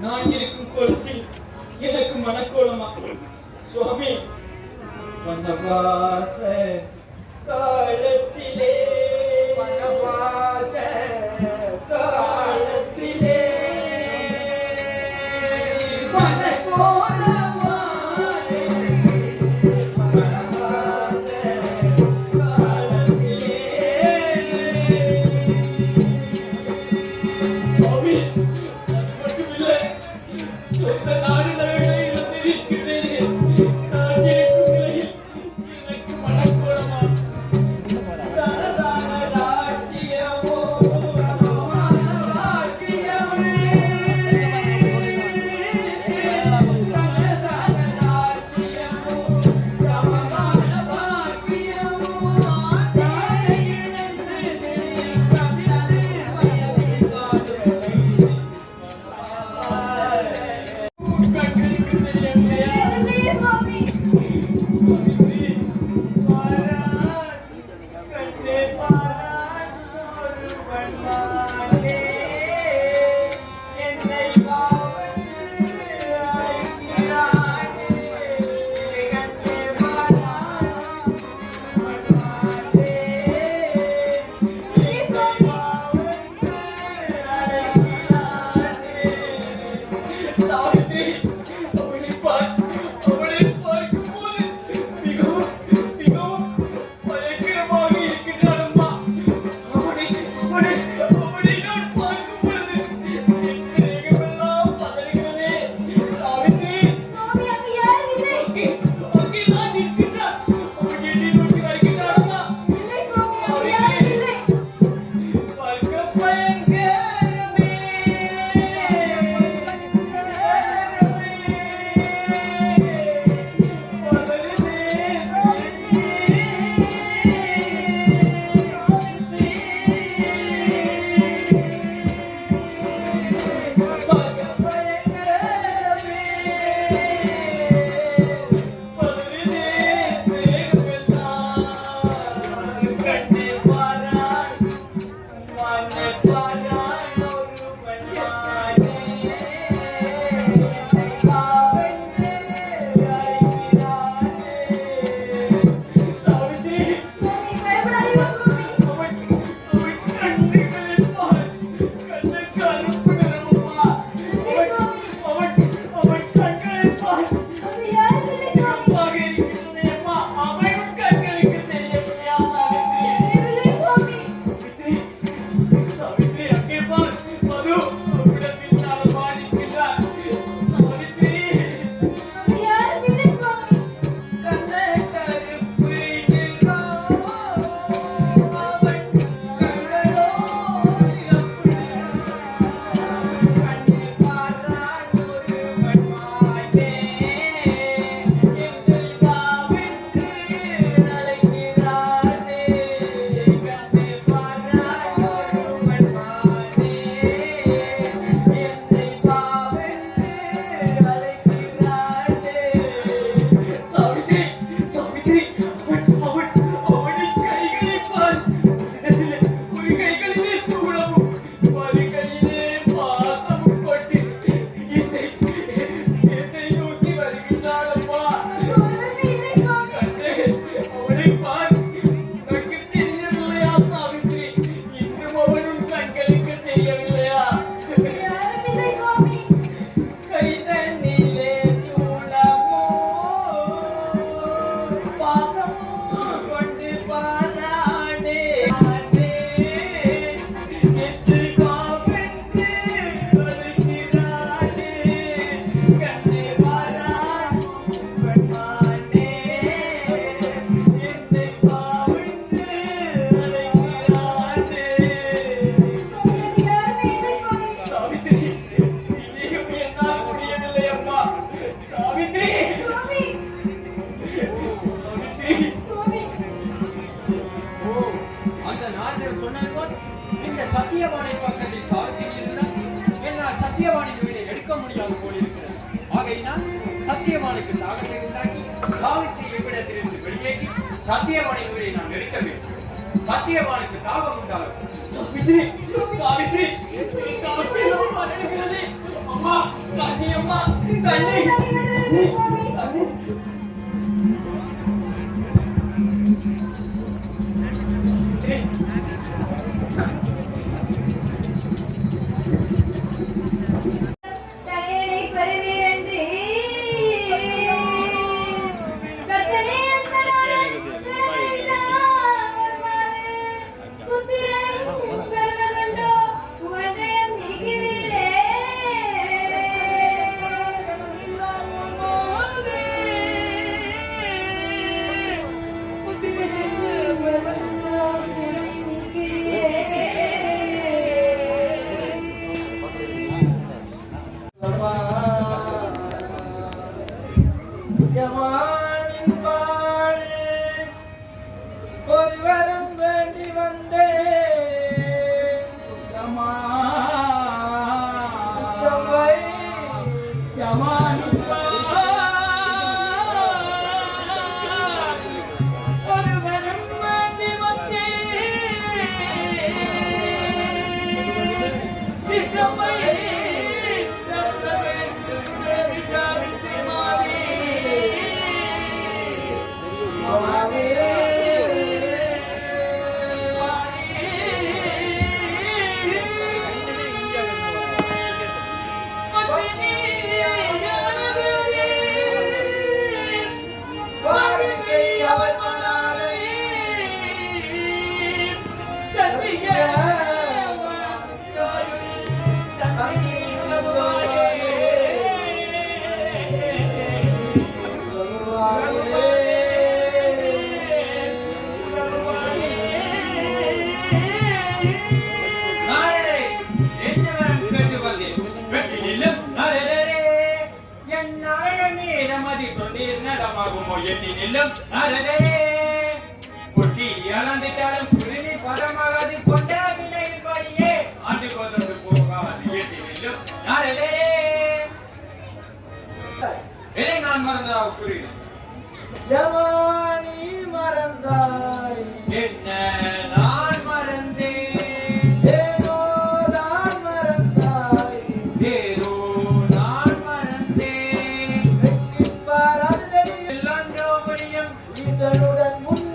நான் இருக்கும் கோலத்தில் எனக்கு மனக்கோலமா? சுவாமி வனவாச காலத்திலே. வனவாச சத்தியவானின் உயிரை எடுக்க முடியாது போல் இருக்கிறது. ஆகையினால் சத்தியவானுக்கு தாகத்தை உண்டாக்கி தாகத்தை எவ்விடத்திலிருந்து வெளியேற்றி சத்தியவானின் உயிரை நாம் எடுக்க வேண்டும். சத்தியவானுக்கு தாகம் உண்டாகும். சாவித்ரி சாவித்ரி அம்மா கண்ணி அம்மா கண்ணி. Yamani. மீதமதி சொன்னீர் நலமாகுமோ எண்ணி நில்லும் நாரதரே. குட்டி இழந்துட்டாலும் குருதி பதமாகாது கொண்ட வினையின் வழியே ஆண்டு கொண்டு போகாது எண்ணி நில்லும் நாரதரே. இதை நான் மறந்ததாக கூறினேன் மறந்தா with the road and moon.